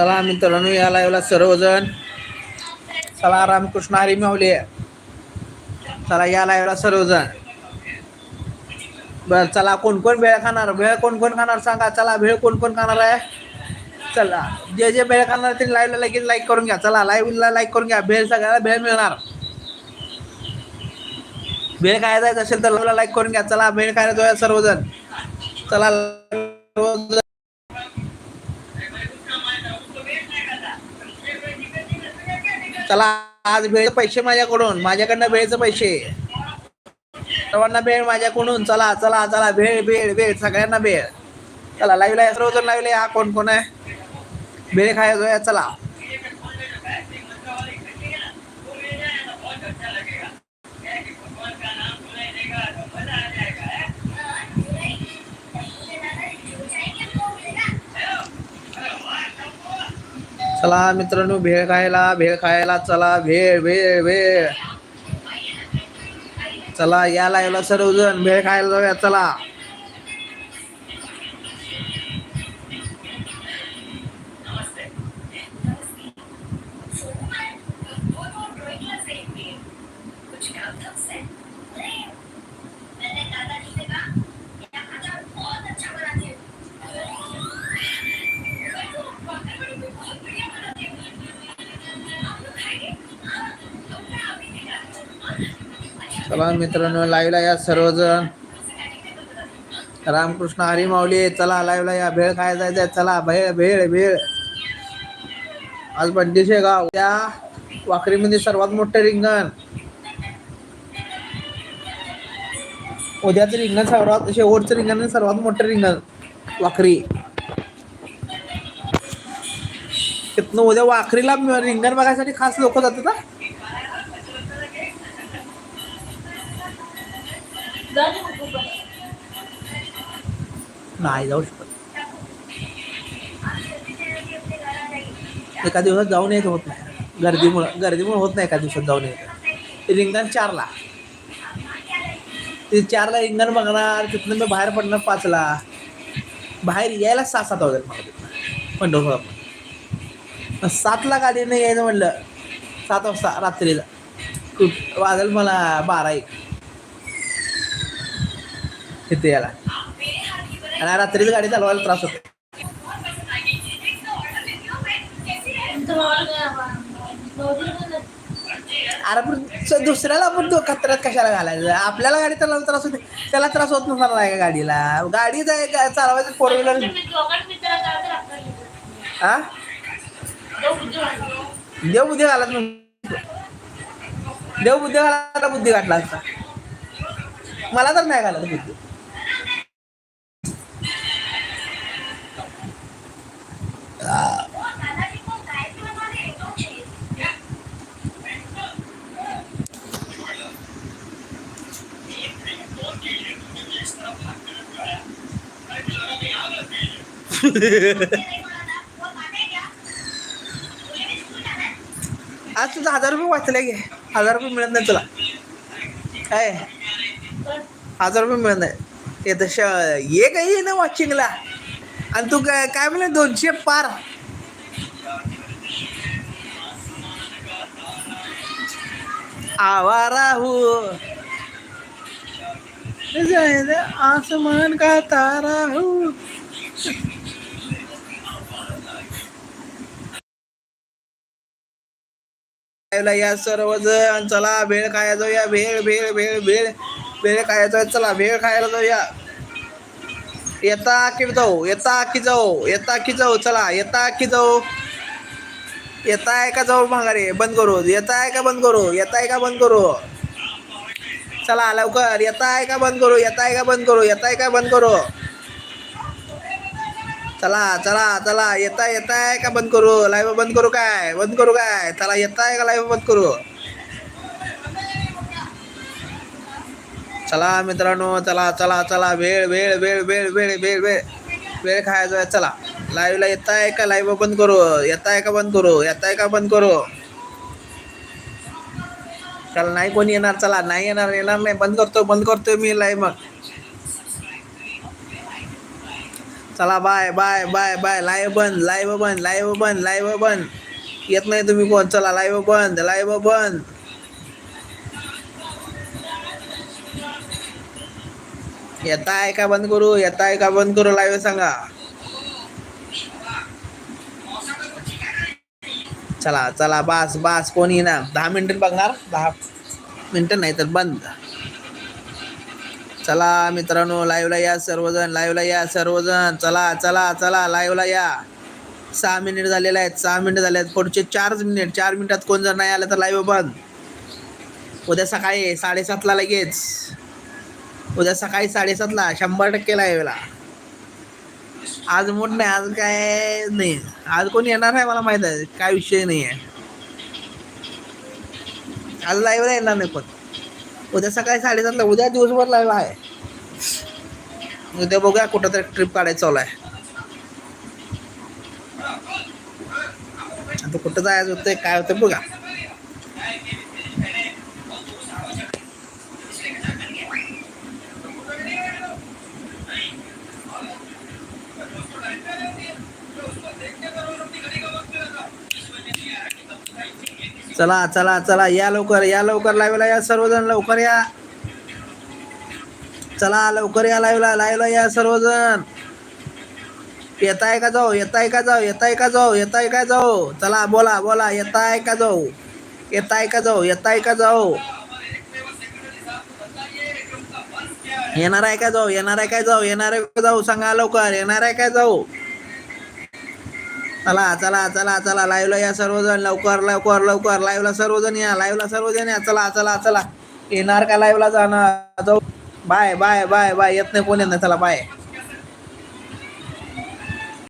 चला मित्रांनो या लाईव्हला सर्वजण. चला रामकृष्ण हरी माऊली. चला या लाईव्हला सर्वजण. बर चला कोण कोण भेळ खाणार? भेळ कोण कोण खाणार? सांगा चला भेळ कोण कोण खाणार आहे? चला जे जे भेळ खाणार ते लाईव्हला लगेच लाईक करून घ्या. चला लाईव्हला लाईक करून घ्या. भेळ सगळ्याला भेळ मिळणार. भेळ खायला जायचं असेल तर लाईव्हला लाईक करून घ्या. चला भेळ खायला जाऊया सर्वजण. चला चला आज वेळेचे पैसे माझ्याकडून माझ्याकडनं भेळचे पैसे. सर्वांना वेळ माझ्याकडून चला चला चला भेळ भेळ वेळ सगळ्यांना भेळ चला लाईव्हला सर्वजण लाईव्हला हा कोण कोण आहे? भेळ खायचो या चला. चला मित्रांनो भेळ खायला भेळ खायला चला भेळ भेळ भेळ. चला या लाईव्हला सर्वजण भेळ खायला जाऊया चला. चला मित्रांनो लाईव्हला या सर्वजण. रामकृष्ण हरी माऊली चला लाईव्हला या. भेळ काय जायचंय. चला भेळ भेळ भेळ. आज बंडीशे गाव त्या वाकरीमध्ये सर्वात मोठं रिंगण. उद्याचं रिंगण सर्वात शेवटचं रिंगण सर्वात मोठं रिंगण. वाकरी. तिथनं उद्या वाखरीला रिंगण बघायसाठी खास लोक जातात ना नाही जाऊ शकत एका दिवसात जाऊन येत होत नाही. गर्दीमुळं गर्दीमुळं होत नाही एका दिवसात जाऊन येत. रिंगण चारला. ते चारला रिंगण बघणार तिथनं मी बाहेर पडणार पाचला. बाहेर यायला सहा सात वाजत मला तिथनं. पंढरपूर सातला गाडीनं यायचं म्हणलं सात वाजता रात्रीला. वाजेल मला बारा एक. इथे याला आणि रात्रीच गाडी चालवायला त्रास होतो. अरे पण दुसऱ्याला आपण कचऱ्यात कशाला घालायचं? आपल्याला गाडी चालवायला त्रास होते. त्याला त्रास होत नसणार नाही का गाडीला? गाडी जाय चालवायचं फोर व्हीलर हा देव बुद्धी घालत देव बुद्धी घाला बुद्धी घातला असता. मला तर नाही घालत बुद्धी. आज तुझा हजार रुपये वाचले घे हजार रुपये मिळत नाही तुला. काय? हजार रुपये मिळत नाही. ते तसं ये काही ना वॉचिंगला आणि तू काय काय म्हणले दोनशे पार. आवारा हो आसमान का तारा हो. या या सर्वजण चला भेळ खायला जाऊया भेळ भेळ भेळ भेळ भेळ खायला जाऊया चला भेळ खायला जाऊया. येता की जाऊ येता की जाऊ येता की जाऊ चला येता की जाऊ. येताय का जाऊ माघारी? बंद करू. येताय का बंद करू? येताय का बंद करू? चला लवकर. येताय का बंद करू? येताय का बंद करू? येताय का बंद करू? चला चला चला येताय येताय का बंद करू? लाईव्ह बंद करू काय? बंद करू काय? चला येताय का लाईव्ह बंद करू? चला मित्रांनो चला चला चला वेळ वेळ वेळ वेळ वेळ वेळ वेळ वेळ खायचा आहे, चला. लाईव्हला येताय का लाईव्ह बंद करू? येताय का बंद करू? येताय का बंद करू? चला नाही कोणी येणार चला नाही येणार येणार नाही. बंद करतो बंद करतो मी लाईव्ह मग चला bye bye bye bye live बंद लाईव्ह बंद लाईव्ह बंद लाईव्ह बंद. येत नाही तुम्ही कोण? चला लाईव्ह बंद लाईव्ह बंद. येता आहे का बंद करू? येता आहे का बंद करू? लाईव्ह सांगा. चला चला बास बास कोणी ना दहा मिनिटं बघणार? दहा मिनटं नाही तर बंद. चला मित्रांनो लाईव्हला या सर्वजण लाईव्हला या सर्वजण. चला चला चला लाईव्हला या. सहा मिनिट झालेले आहेत सहा मिनिट झाले आहेत पुढचे चार मिनिट चार मिनिटात कोण जर नाही आलं तर लाईव्ह बंद. उद्या सकाळी साडेसातला लगेच. उद्या सकाळी साडेसातला शंभर टक्के लाईव्हला आज मोठ नाही आज काय नाही. आज कोणी येणार आहे मला माहीत आहे काय विषय नाही आहे आज लाईव्हला येणार नाही पण उद्या सकाळी साडेसातला उद्या दिवसभर लाईव्ह आहे. उद्या बघूया कुठं तरी ट्रिप काढायचं चालू आहे. आता कुठं जायचं होतं काय होतं बघा. चला चला चला या लवकर या लवकर लाईव्हला या सर्वजण लवकर या. चला लवकर या लाईव्हला लाईव्हला या सर्वजण. येताय का जाऊ येताय का जाऊ येताय का जाऊ येताय का जाऊ. चला बोला बोला येताय का जाऊ येताय का जाऊ येताय का जाऊ. येणार आहे का जाऊ येणार आहे काय जाऊ येणार आहे का जाऊ सांगा लवकर येणार आहे काय जाऊ. चला चला चला चला लाईव्हला या सर्वजण लवकर लवकर लवकर लाईव्हला सर्वजण या लाईव्हला सर्वजण या. चला चला चला. येणार का लाईव्हला जाणार? जाऊ. बाय बाय बाय बाय येत नाही कोण येत नाही. चला बाय